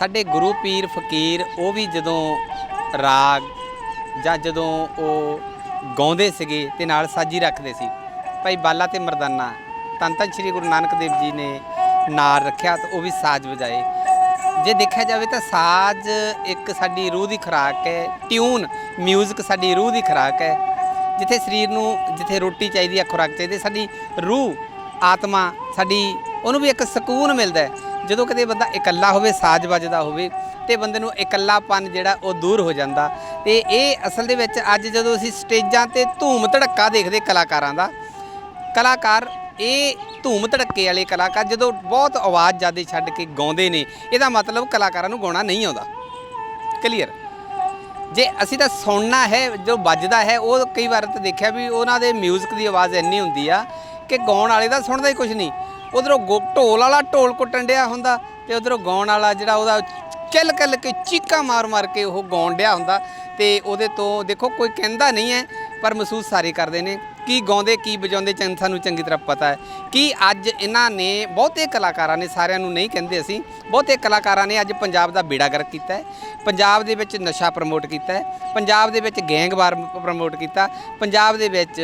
ਸਾਡੇ ਗੁਰੂ ਪੀਰ ਫਕੀਰ ਉਹ ਵੀ ਜਦੋਂ ਰਾਗ ਜਾਂ ਜਦੋਂ ਉਹ ਗਾਉਂਦੇ ਸੀਗੇ ਤੇ ਨਾਲ ਸਾਜੀ ਰੱਖਦੇ ਸੀ। ਭਾਈ ਬਾਲਾ ਤੇ ਮਰਦਾਨਾ, ਧੰਨ ਧੰਨ ਸ੍ਰੀ ਗੁਰੂ ਨਾਨਕ ਦੇਵ ਜੀ ਨੇ ਨਾਲ ਰੱਖਿਆ ਤੇ ਉਹ ਵੀ ਸਾਜ਼ ਵਜਾਏ। ਜੇ ਦੇਖਿਆ ਜਾਵੇ ਤਾਂ ਸਾਜ਼ ਇੱਕ ਸਾਡੀ ਰੂਹ ਦੀ ਖੁਰਾਕ ਹੈ, ਟਿਊਨ 뮤직 ਸਾਡੀ ਰੂਹ ਦੀ ਖੁਰਾਕ ਹੈ, ਜਿੱਥੇ ਸਰੀਰ ਨੂੰ ਜਿੱਥੇ ਰੋਟੀ ਚਾਹੀਦੀ ਹੈ ਖੁਰਾਕ ਚਾਹੀਦੀ ਸਾਡੀ ਰੂਹ, ਆਤਮਾ, ਸਾਡੀ ਉਹਨੂੰ ਵੀ ਇੱਕ ਸਕੂਨ ਮਿਲਦਾ ਹੈ। ਜਦੋਂ ਕਿਤੇ ਬੰਦਾ ਇਕੱਲਾ ਹੋਵੇ, ਸਾਜ਼ ਵੱਜਦਾ ਹੋਵੇ ਤੇ ਬੰਦੇ ਨੂੰ ਇਕੱਲਾਪਨ ਜਿਹੜਾ ਉਹ ਦੂਰ ਹੋ ਜਾਂਦਾ। ਤੇ ਇਹ ਅਸਲ ਦੇ ਵਿੱਚ ਅੱਜ ਜਦੋਂ ਅਸੀਂ ਸਟੇਜਾਂ ਤੇ ਧੂਮ ਧੜੱਕਾ ਦੇਖਦੇ ਕਲਾਕਾਰਾਂ ਦਾ, ਕਲਾਕਾਰ ਇਹ ਧੂਮ ਧੜੱਕੇ ਵਾਲੇ ਕਲਾਕਾਰ ਜਦੋਂ ਬਹੁਤ ਆਵਾਜ਼ ਜ਼ਿਆਦਾ ਛੱਡ ਕੇ ਗਾਉਂਦੇ ਨੇ, ਇਹਦਾ ਮਤਲਬ ਕਲਾਕਾਰਾਂ ਨੂੰ ਗਾਉਣਾ ਨਹੀਂ ਆਉਂਦਾ। ਕਲੀਅਰ? ਜੇ ਅਸੀਂ ਤਾਂ ਸੁਣਨਾ ਹੈ, ਜੋ ਵੱਜਦਾ ਹੈ, ਉਹ ਕਈ ਵਾਰ ਤਾਂ ਦੇਖਿਆ ਵੀ ਉਹਨਾਂ ਦੇ 뮤직 ਦੀ ਆਵਾਜ਼ ਇੰਨੀ ਹੁੰਦੀ ਆ ਕਿ ਗਾਉਣ ਵਾਲੇ ਦਾ ਸੁਣਦਾ ਹੀ ਕੁਝ ਨਹੀਂ। ਉਧਰੋਂ ਢੋਲ ਵਾਲਾ ਢੋਲ ਕੁੱਟਣ ਡਿਆ ਹੁੰਦਾ ਤੇ ਉਧਰੋਂ ਗਾਉਣ ਵਾਲਾ ਜਿਹੜਾ ਉਹਦਾ ਚੱਲ ਕਿਲ ਕੇ ਚੀਕਾਂ ਮਾਰ ਮਾਰ ਕੇ ਉਹ ਗਾਉਣ ਡਿਆ ਹੁੰਦਾ ਤੇ ਉਹਦੇ ਤੋਂ ਦੇਖੋ ਕੋਈ ਕਹਿੰਦਾ ਨਹੀਂ ਹੈ ਪਰ ਮਹਿਸੂਸ ਸਾਰੇ ਕਰਦੇ ਨੇ, ਕੀ ਗਾਉਂਦੇ, ਕੀ ਵਜਾਉਂਦੇ ਚੰਨ ਸਾਨੂੰ ਚੰਗੀ ਤਰ੍ਹਾਂ ਪਤਾ ਹੈ। ਕਿ ਅੱਜ ਇਹਨਾਂ ਨੇ ਬਹੁਤੇ ਕਲਾਕਾਰਾਂ ਨੇ, ਸਾਰਿਆਂ ਨੂੰ ਨਹੀਂ ਕਹਿੰਦੇ ਅਸੀਂ, ਬਹੁਤੇ ਕਲਾਕਾਰਾਂ ਨੇ ਅੱਜ ਪੰਜਾਬ ਦਾ ਬੇੜਾ ਗਰਕ ਕੀਤਾ ਹੈ, ਪੰਜਾਬ ਦੇ ਵਿੱਚ ਨਸ਼ਾ ਪ੍ਰਮੋਟ ਕੀਤਾ ਹੈ, ਪੰਜਾਬ ਦੇ ਵਿੱਚ ਗੈਂਗਵਾਰ ਪ੍ਰਮੋਟ ਕੀਤਾ, ਪੰਜਾਬ ਦੇ ਵਿੱਚ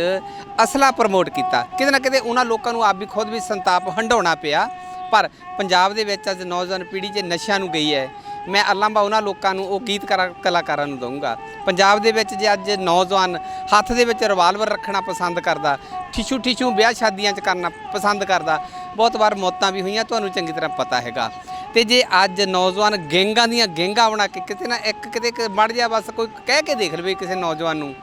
ਅਸਲਾ ਪ੍ਰਮੋਟ ਕੀਤਾ। ਕਿਤੇ ਨਾ ਕਿਤੇ ਉਹਨਾਂ ਲੋਕਾਂ ਨੂੰ ਆਪ ਵੀ ਖੁਦ ਵੀ ਸੰਤਾਪ ਹੰਡਾਉਣਾ ਪਿਆ। ਪਰ ਪੰਜਾਬ ਦੇ ਵਿੱਚ ਅੱਜ ਨੌਜਵਾਨ ਪੀੜ੍ਹੀ ਜੇ ਨਸ਼ਿਆਂ ਨੂੰ ਗਈ ਹੈ, ਮੈਂ ਅਲਾਂਬਾ ਉਹਨਾਂ ਲੋਕਾਂ ਨੂੰ ਉਹ ਗੀਤਕਾਰ ਕਲਾਕਾਰਾਂ ਨੂੰ ਦਊਂਗਾ। ਪੰਜਾਬ ਦੇ ਵਿੱਚ ਜੇ ਅੱਜ ਨੌਜਵਾਨ ਹੱਥ ਦੇ ਵਿੱਚ ਰਿਵਾਲਵਰ ਰੱਖਣਾ ਪਸੰਦ ਕਰਦਾ ਠਿਸ਼ੂ ਠਿਸ਼ੂ ਵਿਆਹ ਸ਼ਾਦੀਆਂ 'ਚ ਕਰਨਾ ਪਸੰਦ ਕਰਦਾ, ਬਹੁਤ ਵਾਰ ਮੌਤਾਂ ਵੀ ਹੋਈਆਂ, ਤੁਹਾਨੂੰ ਚੰਗੀ ਤਰ੍ਹਾਂ ਪਤਾ ਹੈਗਾ। ਤੇ ਜੇ ਅੱਜ ਨੌਜਵਾਨ ਗੈਂਗਾਂ ਦੀਆਂ ਗੈਂਗਾਂ ਬਣਾ ਕੇ ਕਿਤੇ ਨਾ ਇੱਕ, ਕਿਤੇ ਇੱਕ ਮੜ ਜਾ ਬਸ ਕੋਈ ਕਹਿ ਕੇ ਦੇਖ ਲਵੇ ਕਿਸੇ ਨੌਜਵਾਨ ਨੂੰ,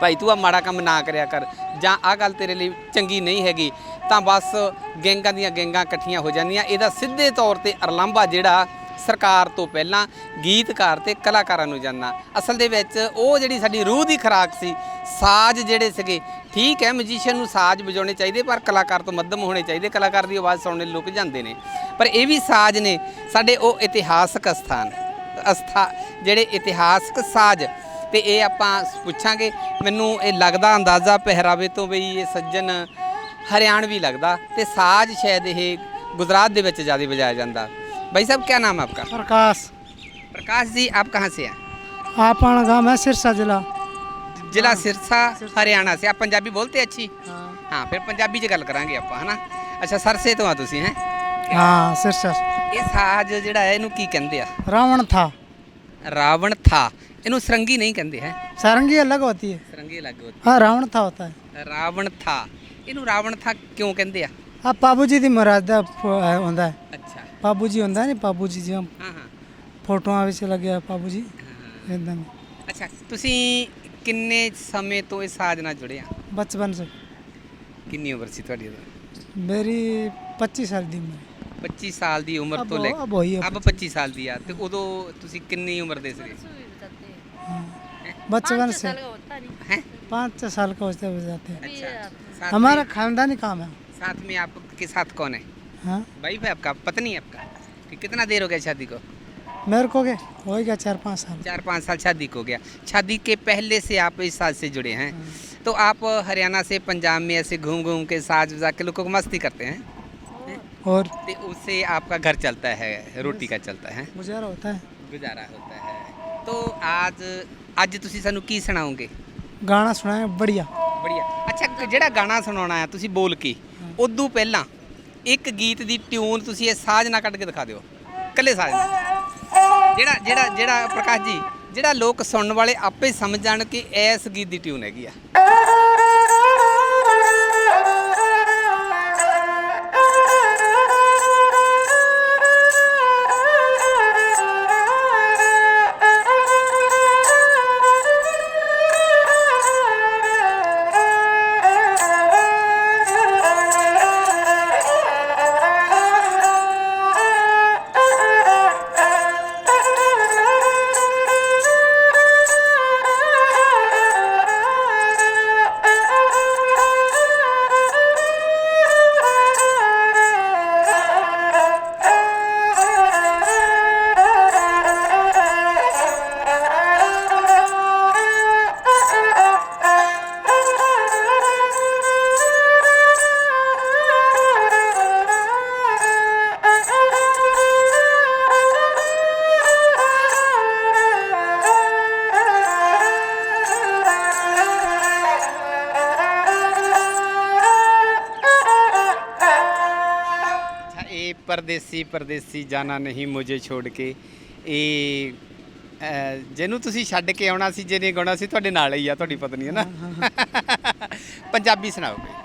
ਭਾਈ ਤੂੰ ਆ ਮਾੜਾ ਕੰਮ ਨਾ ਕਰਿਆ ਕਰ, ਜਾਂ ਆ ਗੱਲ ਤੇਰੇ ਲਈ ਚੰਗੀ ਨਹੀਂ ਹੈਗੀ। ਤਾਂ ਬਸ ਗੈਂਗਾਂ ਦੀਆਂ ਗੈਂਗਾਂ ਇਕੱਠੀਆਂ ਹੋ ਜਾਂਦੀਆਂ। ਇਹਦਾ ਸਿੱਧੇ ਤੌਰ ਤੇ ਅਰਲਾਂਭਾ ਜਿਹੜਾ ਸਰਕਾਰ ਤੋਂ ਪਹਿਲਾਂ ਗੀਤਕਾਰ ਤੇ ਕਲਾਕਾਰਾਂ ਨੂੰ ਜਾਨਣਾ ਅਸਲ ਦੇ ਵਿੱਚ ਉਹ ਜਿਹੜੀ ਸਾਡੀ ਰੂਹ ਦੀ ਖੁਰਾਕ ਸੀ, ਸਾਜ਼ ਜਿਹੜੇ ਸੀਗੇ, ਠੀਕ ਹੈ ਮਜੀਸ਼ੀਅਨ ਨੂੰ ਸਾਜ਼ ਵਜਾਉਣੇ ਚਾਹੀਦੇ, ਪਰ ਕਲਾਕਾਰ ਤੋਂ ਮੱਧਮ ਹੋਣੇ ਚਾਹੀਦੇ। ਕਲਾਕਾਰ ਦੀ ਆਵਾਜ਼ ਸੁਣਨੇ ਲਈ ਲੁਕ ਜਾਂਦੇ ਨੇ। ਪਰ ਇਹ ਵੀ ਸਾਜ਼ ਨੇ, ਸਾਡੇ ਉਹ ਇਤਿਹਾਸਕ ਸਥਾਨ ਅਸਥਾ, ਜਿਹੜੇ ਇਤਿਹਾਸਕ ਸਾਜ਼। ਤੇ ਇਹ ਆਪਾਂ ਪੁੱਛਾਂਗੇ, ਮੈਨੂੰ ਇਹ ਲੱਗਦਾ ਅੰਦਾਜ਼ਾ ਪਹਿਰਾਵੇ ਤੋਂ ਬਈ ਇਹ ਸੱਜਣ ਹਰਿਆਣਵੀ ਲੱਗਦਾ ਤੇ ਸਾਜ਼ ਸ਼ਾਇਦ ਇਹ ਗੁਜਰਾਤ ਦੇ ਵਿੱਚ ਜ਼ਿਆਦਾ ਵਜਾਇਆ ਜਾਂਦਾ भाई साहब क्या नाम है आपका प्रकाश प्रकाश जी आप कहाँ से हैं आपन गांव है सिरसा जिला जिला सिरसा हरियाणा से आप पंजाबी बोलते हैं अच्छी हाँ हाँ फिर पंजाबी 'ਚ ਗੱਲ ਕਰਾਂਗੇ ਆਪਾਂ ਹਨਾ ਅੱਛਾ ਸਰਸੇ ਤੋਂ ਆ ਤੁਸੀਂ ਹੈ हाँ सिरसा ਇਹ ਸਾਜ਼ ਜਿਹੜਾ ਹੈ ਇਹਨੂੰ ਕੀ ਕਹਿੰਦੇ ਆ रावण था ਰਾਵਣ ਥਾ ਇਹਨੂੰ ਸਰੰਗੀ ਨਹੀਂ ਕਹਿੰਦੇ ਹੈ सारंगी अलग होती है ਸਰੰਗੀ ਅਲੱਗ ਹੁੰਦੀ हाँ रावण था होता है ਰਾਵਣ ਥਾ ਇਹਨੂੰ ਰਾਵਣ ਥਾ ਕਿਉਂ ਕਹਿੰਦੇ ਆ अब बाबूजी दी मुराद ਹੁੰਦਾ ਹੈ ਅੱਛਾ ਬਾਬੂਜੀ ਹੁੰਦਾ ਨਹੀਂ ਬਾਬੂਜੀ ਜਿਵੇਂ ਹਾਂ ਹਾਂ ਫੋਟੋਆਂ ਵਿੱਚ ਲੱਗਿਆ ਬਾਬੂਜੀ ਹਾਂ। ਇਦਾਂ ਅੱਛਾ ਤੁਸੀਂ ਕਿੰਨੇ ਸਮੇਂ ਤੋਂ ਇਸ ਸਾਜ਼ ਨਾਲ ਜੁੜੇ ਆ ਬਚਪਨ ਸੇ ਕਿੰਨੀ ਉਮਰ ਸੀ ਤੁਹਾਡੀ ਉਦੋਂ ਮੇਰੀ 25 ਸਾਲ ਦੀ ਉਮਰ 25 ਸਾਲ ਦੀ ਉਮਰ ਅਬ ਤੋਂ ਲੈ ਅਬ ਹੋਈ ਹੈ ਅਬ 25 ਸਾਲ ਦੀ ਆ ਤੇ ਉਦੋਂ ਤੁਸੀਂ ਕਿੰਨੀ ਉਮਰ ਦੇ ਸੀਗੇ बचपन से हैं पाँच छः साल का होते बजाते हैं अच्छा साथ हमारा में, खानदानी काम है साथ में आपके साथ कौन है हाँ वाइफ है आपका पत्नी है आपका कि कितना देर हो गया शादी को मेरे को क्या हो गया चार पाँच साल चार पाँच साल शादी को हो गया शादी के पहले से आप इस साज से जुड़े हैं तो आप हरियाणा से पंजाब में ऐसे घूम घूम के साज बजा के लोगों को मस्ती करते हैं और तो उससे आपका घर चलता है रोटी का चलता है गुजारा होता है ਗੁਜ਼ਾਰਾ ਹੁੰਦਾ ਹੈ ਤੋ ਅੱਜ ਅੱਜ ਤੁਸੀਂ ਸਾਨੂੰ ਕੀ ਸੁਣਾਓਗੇ ਗਾਣਾ ਸੁਣਾਇਆ ਬੜੀਆ ਬੜੀਆ ਅੱਛਾ ਜਿਹੜਾ ਗਾਣਾ ਸੁਣਾਉਣਾ ਆ ਤੁਸੀਂ ਬੋਲ ਕੇ, ਉਦੋਂ ਪਹਿਲਾਂ ਇੱਕ ਗੀਤ ਦੀ ਟਿਊਨ ਤੁਸੀਂ ਇਹ ਸਾਜ਼ ਨਾਲ ਕੱਢ ਕੇ ਦਿਖਾ ਦਿਓ। ਇਕੱਲੇ ਸਾਜ਼ ਨਾਲ। ਜਿਹੜਾ ਜਿਹੜਾ ਜਿਹੜਾ ਪ੍ਰਕਾਸ਼ ਜੀ, ਜਿਹੜਾ ਲੋਕ ਸੁਣਨ ਵਾਲੇ ਆਪੇ ਸਮਝ ਜਾਣ ਕਿ ਇਸ ਗੀਤ ਦੀ ਟਿਊਨ ਹੈਗੀ ਆ। ਪਰਦੇਸੀ ਪਰਦੇਸੀ ਜਾਣਾ ਨਹੀਂ ਮੁਝੇ ਛੋੜ ਕੇ। ਇਹ ਅਹ, ਜਿਹਨੂੰ ਤੁਸੀਂ ਛੱਡ ਕੇ ਆਉਣਾ ਸੀ ਜਿਹਨੇ ਗਾਉਣਾ ਸੀ ਤੁਹਾਡੇ ਨਾਲ ਹੀ ਆ ਤੁਹਾਡੀ ਪਤਨੀ ਹੈ ਨਾ? ਪੰਜਾਬੀ ਸੁਣਾਓ। ਕੋਈ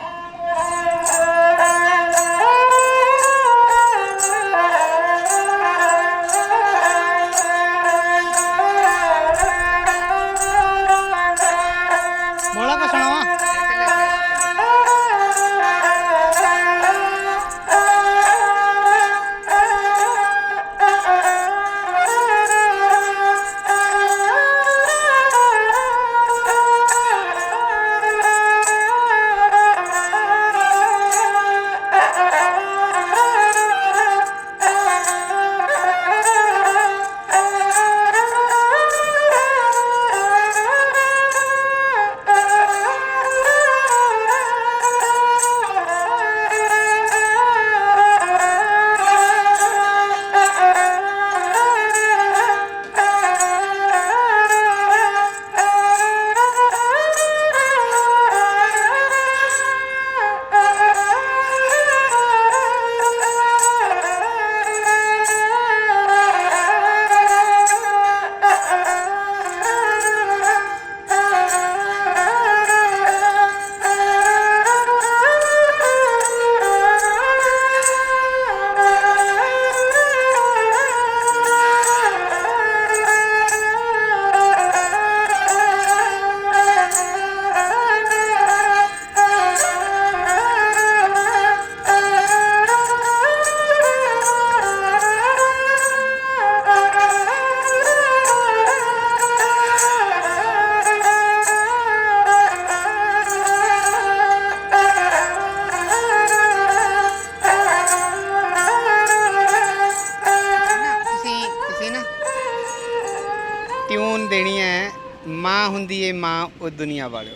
ਦੇਣੀ ਹੈ ਮਾਂ ਹੁੰਦੀ ਏ ਮਾਂ ਉਹ ਦੁਨੀਆ ਵਾਲਿਓ।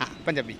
ਹਾਂ ਪੰਜਾਬੀ।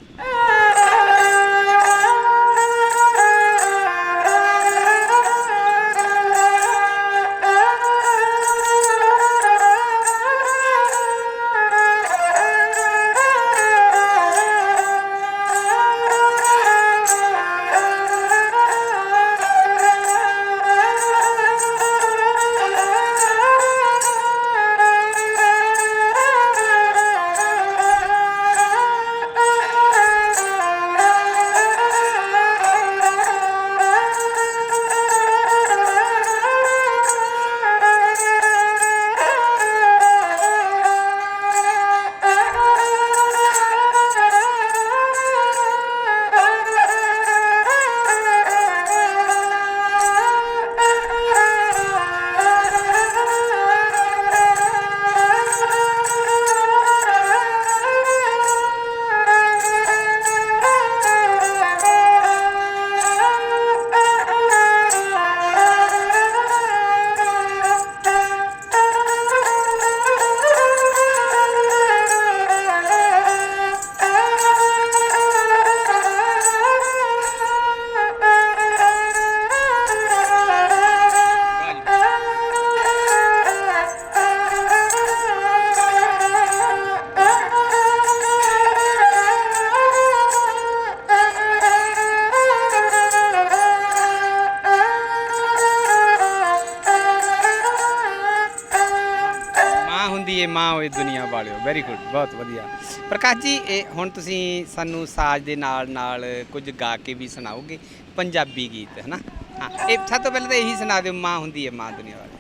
ਹੁੰਦੀ ਦੁਨੀਆ ਵਾਲਿਓ। ਵੈਰੀ ਗੁੱਡ ਬਹੁਤ ਵਧੀਆ। ਪ੍ਰਕਾਸ਼ ਜੀ, ਇਹ ਹੁਣ ਤੁਸੀਂ ਸਾਨੂੰ ਸਾਜ਼ ਦੇ ਨਾਲ ਨਾਲ ਕੁਝ ਗਾ ਕੇ ਵੀ ਸੁਣਾਓਗੇ ਪੰਜਾਬੀ ਗੀਤ ਹੈ ਨਾ ਹਾਂ, ਇਹ ਸਭ ਤੋਂ ਪਹਿਲਾਂ ਤਾਂ ਇਹੀ ਸੁਣਾ ਦਿਓ, ਮਾਂ ਹੁੰਦੀ ਹੈ ਮਾਂ ਦੁਨੀਆ ਵਾਲਿਓ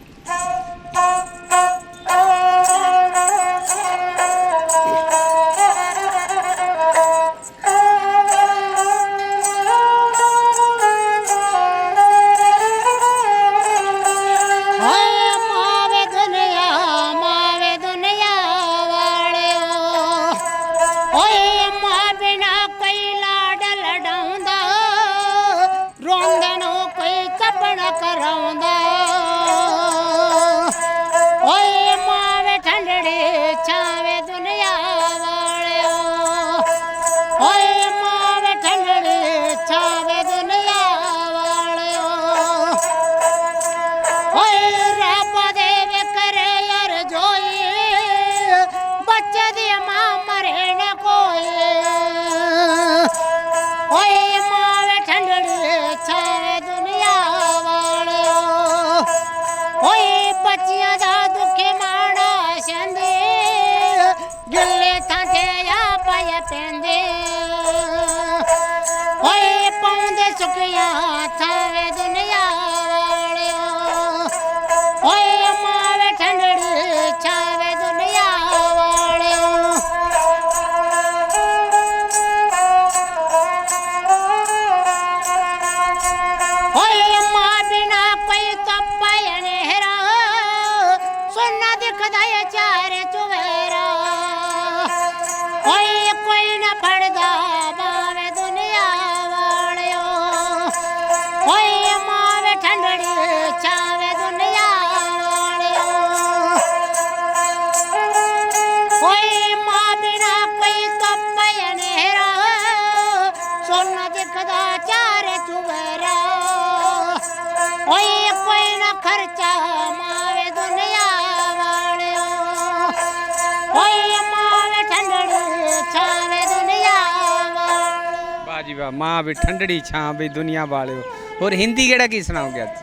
ਹੋਗਾ ਮਾਂ ਵੀ ਠੰਡੜੀ ਛਾਂ ਵੀ ਦੁਨੀਆ ਵਾਲਿਓ। ਹੋਰ ਹਿੰਦੀ ਕਿਹੜਾ ਕੀ ਸੁਣਾਓਗੇ ਅੱਜ?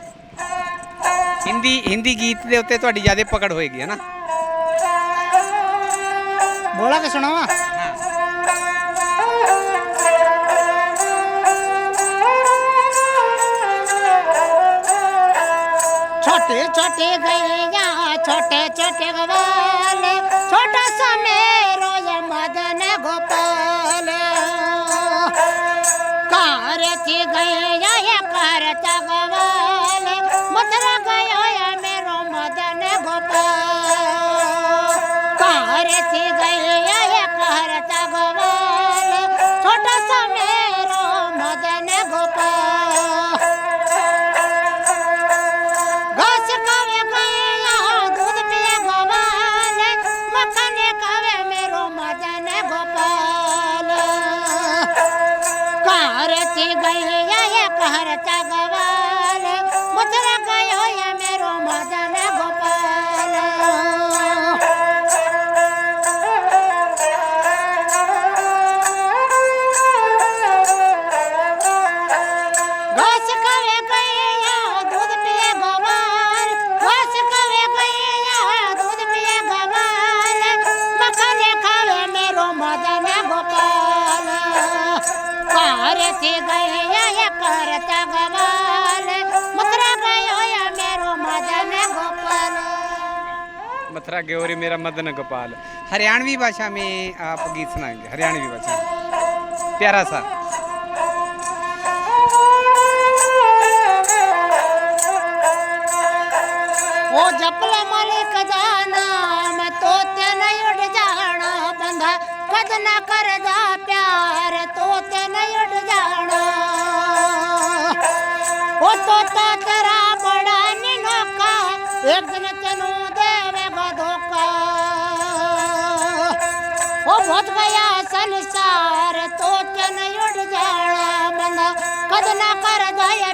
ਹਿੰਦੀ ਹਿੰਦੀ ਗੀਤ ਦੇ ਉੱਤੇ ਤੁਹਾਡੀ ਜ਼ਿਆਦਾ ਪਕੜ ਹੋਏਗੀ ਹੈ ਨਾ? ਬੋਲਾ ਕੇ ਸੁਣਾਵਾ? ਛੋਟੇ ਛੋਟੇ ਭਈਆ ਛੋਟੇ ਛੋਟੇ ਗਵਾਲੇ। मथुरा ग्योरी मेरा मदन गोपाल। हरियाणवी भाषा में आप गीत सुनाएँगे। हरियाणवी भाषा प्यारा सा। जपला मैं तो जाना बंधा। कद ना कर जा प्यार तो কত না কর দয়া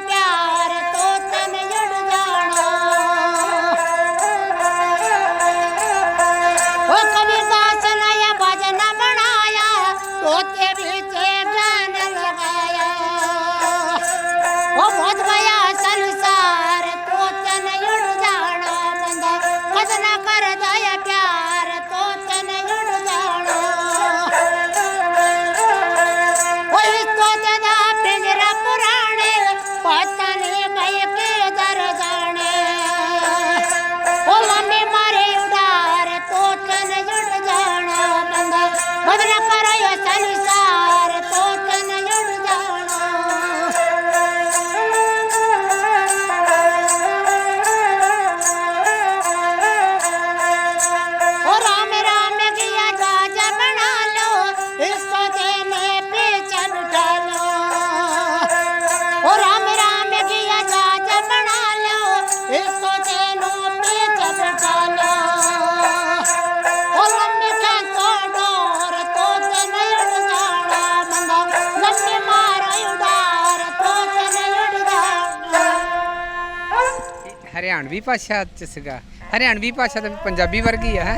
ਹਰਿਆਣਵੀ ਭਾਸ਼ਾ ਚ ਸੀਗਾ। ਹਰਿਆਣਵੀ ਭਾਸ਼ਾ ਤਾਂ ਪੰਜਾਬੀ ਵਰਗੀ ਆ ਹੈ?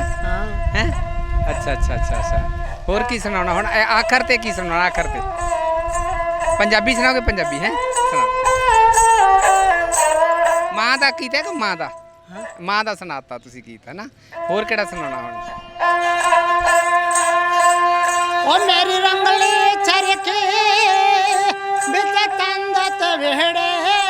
ਅੱਛਾ ਅੱਛਾ ਅੱਛਾ ਅੱਛਾ। ਹੋਰ ਕੀ ਸੁਣਾਉਣਾ? ਹੁਣ ਇਹ ਆਖਰ ਤੇ ਕੀ ਸੁਣਾਉਣਾ? ਆਖਰ ਤੇ। ਪੰਜਾਬੀ ਸੁਣਾਓਗੇ ਪੰਜਾਬੀ ਹੈ? ਮਾਂ ਦਾ ਕੀਤਾ ਕਿ ਮਾਂ ਦਾ। ਮਾਂ ਦਾ ਸੁਣਾਤਾ ਤੁਸੀਂ ਗੀਤ ਹੈ ਨਾ ਹੋਰ ਕਿਹੜਾ ਸੁਣਾਉਣਾ ਹੁਣ? ਉਹ ਮੇਰੀ ਰੰਗਲੀ ਚਰਖੀ ਵਿੱਚ ਤੰਦਤ ਵਿਹੜੇ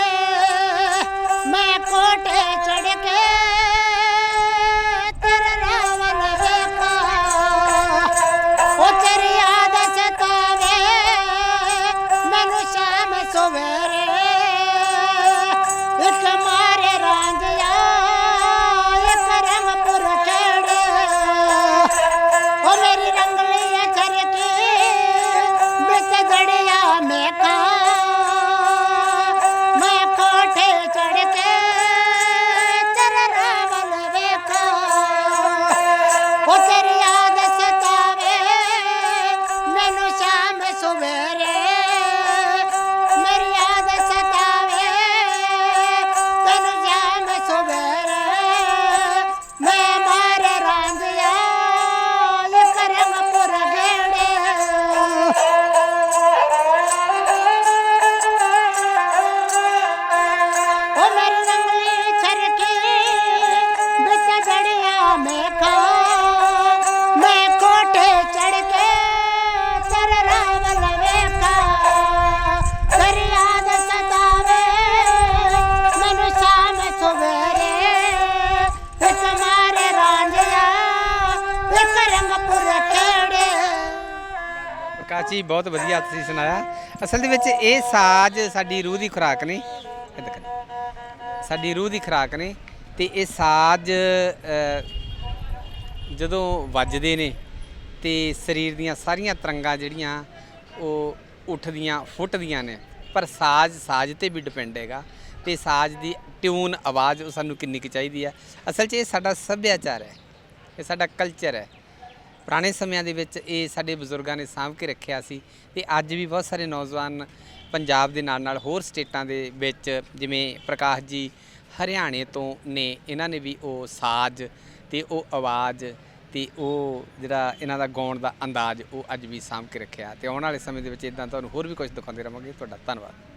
ਪ੍ਰਕਾਸ਼ ਜੀ ਬਹੁਤ ਵਧੀਆ ਤੁਸੀਂ ਸੁਣਾਇਆ। ਅਸਲ ਦੇ ਵਿੱਚ ਇਹ ਸਾਜ਼ ਸਾਡੀ ਰੂਹ ਦੀ ਖੁਰਾਕ ਨੇ। ਇੱਧਰ ਕਰ। ਸਾਡੀ ਰੂਹ ਦੀ ਖੁਰਾਕ ਨੇ ਤੇ ਇਹ ਸਾਜ਼ ਅ, ਜਦੋਂ ਵੱਜਦੇ ਨੇ ਤੇ ਸਰੀਰ ਦੀਆਂ ਸਾਰੀਆਂ ਤਰੰਗਾਂ ਜਿਹੜੀਆਂ ਉਹ ਉੱਠਦੀਆਂ ਫੁੱਟਦੀਆਂ ਨੇ। ਪਰ ਸਾਜ਼ ਸਾਜ਼ ਤੇ ਵੀ ਡਿਪੈਂਡ ਹੈਗਾ ਤੇ ਸਾਜ਼ ਦੀ ਟਿਊਨ ਆਵਾਜ਼ ਉਹ ਸਾਨੂੰ ਕਿੰਨੀ ਕੁ ਚਾਹੀਦੀ ਹੈ। ਅਸਲ 'ਚ ਇਹ ਸਾਡਾ ਸੱਭਿਆਚਾਰ ਹੈ। ਇਹ ਸਾਡਾ ਕਲਚਰ ਹੈ। ਪੁਰਾਣੇ ਸਮਿਆਂ ਦੇ ਵਿੱਚ ਇਹ ਸਾਡੇ ਬਜ਼ੁਰਗਾਂ ਨੇ ਸਾਂਭ ਕੇ ਰੱਖਿਆ ਸੀ ਤੇ ਅੱਜ ਵੀ ਬਹੁਤ ਸਾਰੇ ਨੌਜਵਾਨ ਪੰਜਾਬ ਦੇ ਨਾਲ ਨਾਲ ਹੋਰ ਸਟੇਟਾਂ ਦੇ ਵਿੱਚ, ਜਿਵੇਂ ਪ੍ਰਕਾਸ਼ ਜੀ ਹਰਿਆਣੇ ਤੋਂ ਨੇ, ਇਹਨਾਂ ਨੇ ਵੀ ਉਹ ਸਾਜ਼ ਤੇ ਉਹ ਆਵਾਜ਼ ਤੇ ਉਹ ਜਿਹੜਾ ਇਹਨਾਂ ਦਾ ਗਾਉਣ ਦਾ ਅੰਦਾਜ਼ ਉਹ ਅੱਜ ਵੀ ਸਾਂਭ ਕੇ ਰੱਖਿਆ ਤੇ ਆਉਣ ਵਾਲੇ ਸਮੇਂ ਦੇ ਵਿੱਚ ਇਦਾਂ ਤੁਹਾਨੂੰ ਹੋਰ ਵੀ ਕੁਝ ਦਿਖਾਉਂਦੇ ਰਵਾਂਗੇ, ਤੁਹਾਡਾ ਧੰਨਵਾਦ।